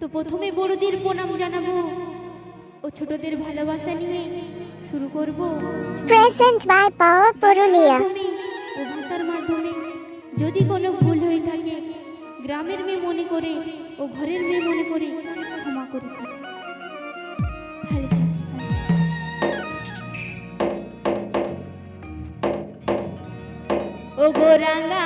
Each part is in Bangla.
তো প্রথমে বড়দের প্রণাম জানাব ও ছোটদের ভালোবাসা নিয়ে শুরু করব। প্রেজেন্ট বাই পাওয়ার পুরুলিয়া ও ভাষার মাধ্যমে যদি কোনো ভুল হয়ে থাকে গ্রামের মেয়ে মনে করে ও ঘরের মেয়ে মনে করে ক্ষমা করে ও রাঙা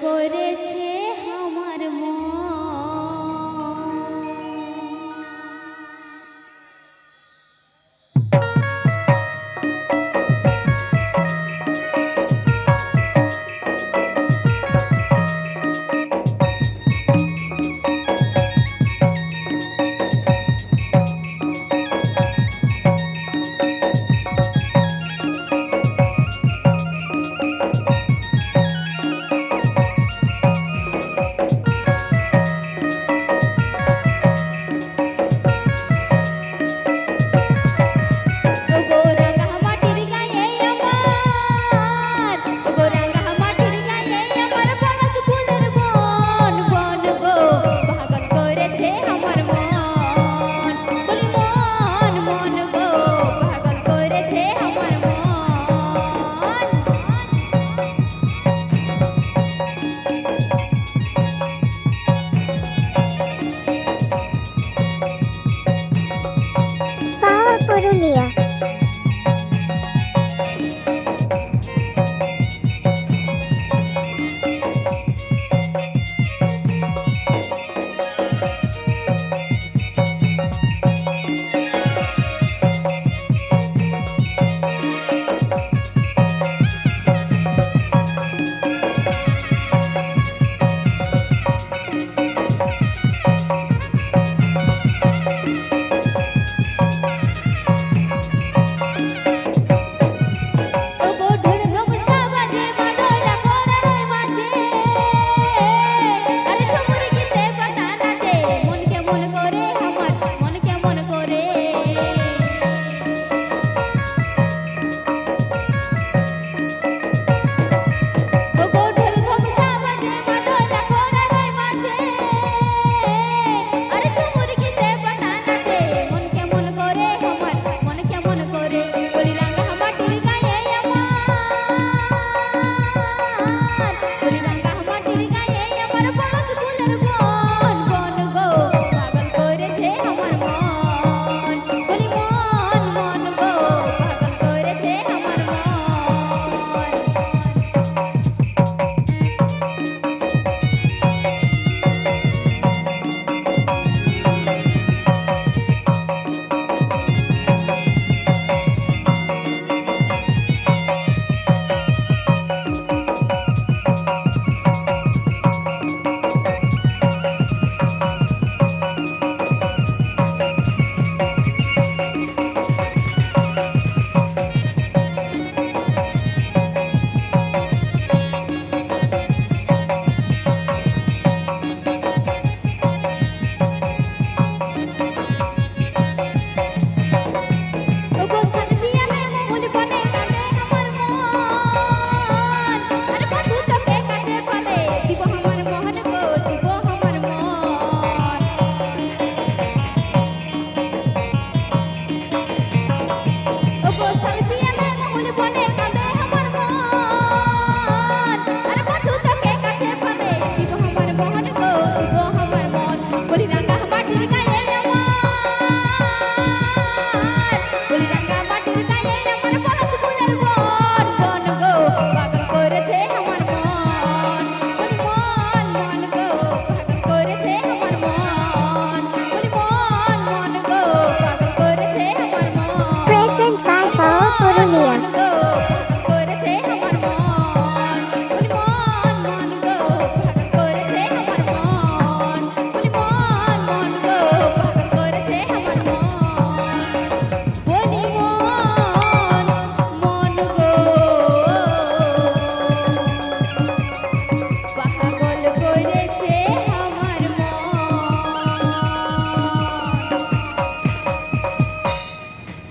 করেছে